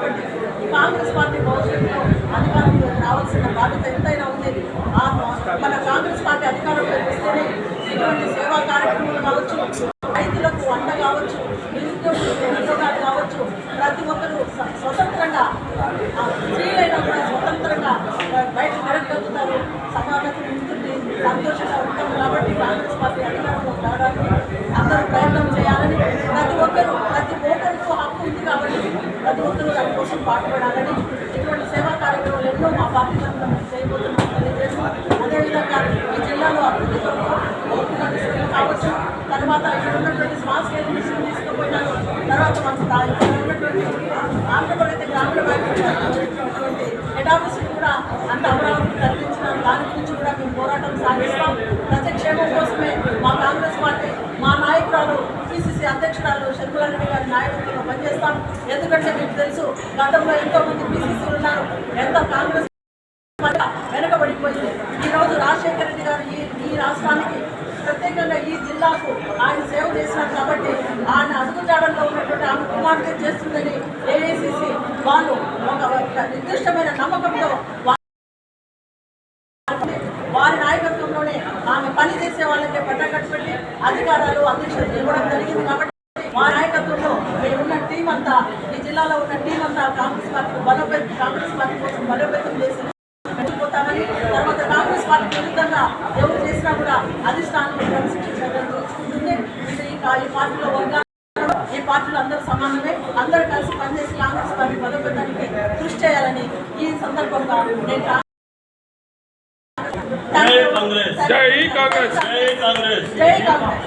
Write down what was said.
కాబట్టి కాంగ్రెస్ పార్టీ భవిష్యత్తులో అధికారంలో రావాల్సిన బాధ్యత ఎంతైనా ఉంది ఆ మన కాంగ్రెస్ పార్టీ అధికారంలో వస్తేనే ఇటువంటి సేవా కార్యక్రమాలు కావచ్చు రైతులకు వంట కావచ్చు నిరుద్యోగులకు ఉద్యోగాలు కావచ్చు ప్రతి ఒక్కరూ స్వతంత్రంగా స్త్రీలైనా కూడా స్వతంత్రంగా బయట గడపగలుగుతారు సమాజం ఉంటుంది సంతోషంగా ఉంటుంది కాబట్టి కాంగ్రెస్ పార్టీ అధికారంలో రావడానికి అందరూ ప్రయత్నం చేయాలని ప్రతి ఒక్కరూ ఉంది కాబట్టి ప్రతి ఒక్కరూ దాని కోసం పాటుపడాలని ఇటువంటి సేవా కార్యక్రమాలు ఎన్నో మా పార్టీ తరఫున చేయబోతున్నాం తెలియజేస్తూ అదేవిధంగా ఈ జిల్లాలో అభివృద్ధి కొరకు కావచ్చు తర్వాత ఇక్కడ ఉన్నటువంటి స్మాల్ స్కేల్ మిషన్ తీసుకుపోయినారు తర్వాత మనకు ఉన్నటువంటి ఆంధ్రప్రదేశ్ గ్రామీణ బ్యాంక్ హెడ్ ఆఫీస్ కూడా అంత అమరావతి తరలించిన దాని గురించి కూడా మేము పోరాటం సాగిస్తాం ప్రజల క్షేమం కోసమే మా కాంగ్రెస్ పార్టీ మా నాయకురాలు పిసిసి అధ్యక్షురాలు షర్మిలారెడ్డి పనిచేస్తాం. ఎందుకంటే మీకు తెలుసు గతంలో ఎంతో మంది ఉన్నారు. ఎంతో కాంగ్రెస్ వెనకబడిపోయింది. ఈ రోజు రాజశేఖర రెడ్డి గారు ఈ ఈ రాష్ట్రానికి ప్రత్యేకంగా ఈ జిల్లాకు ఆయన సేవ చేసినారు కాబట్టి ఆయన అడుగుజాడల్లో ఉన్నటువంటి ఆమె కుమార్తె చేస్తుందని ఏఐసిసి వాళ్ళు ఒక నిర్దిష్టమైన నమ్మకంతో వారి నాయకత్వంలోనే ఆమె పని చేసే వాళ్ళకే పట్టకట్టు అధికారాలు అధ్యక్షులు ఇవ్వడం జరిగింది కాబట్టి మా నాయకత్వంలో టీం అంతా ఈ జిల్లాలో ఉన్న టీం అంతా కాంగ్రెస్ పార్టీ బలోపేతం కాంగ్రెస్ పార్టీ కోసం బలోపేతం చేసి వెళ్ళిపోతామని తర్వాత కాంగ్రెస్ పార్టీ విరుద్ధంగా ఎవరు చేసినా కూడా అధిష్టానం చూసుకుంటుంది. ఈ పార్టీలో వర్గాలు ఈ పార్టీలో అందరూ సమానమే. అందరూ కలిసి పనిచేసి కాంగ్రెస్ పార్టీ బలోపేతానికి కృషి చేయాలని ఈ సందర్భంగా నేను జై కాంగ్రెస్. జై కాంగ్రెస్. జై కాంగ్రెస్.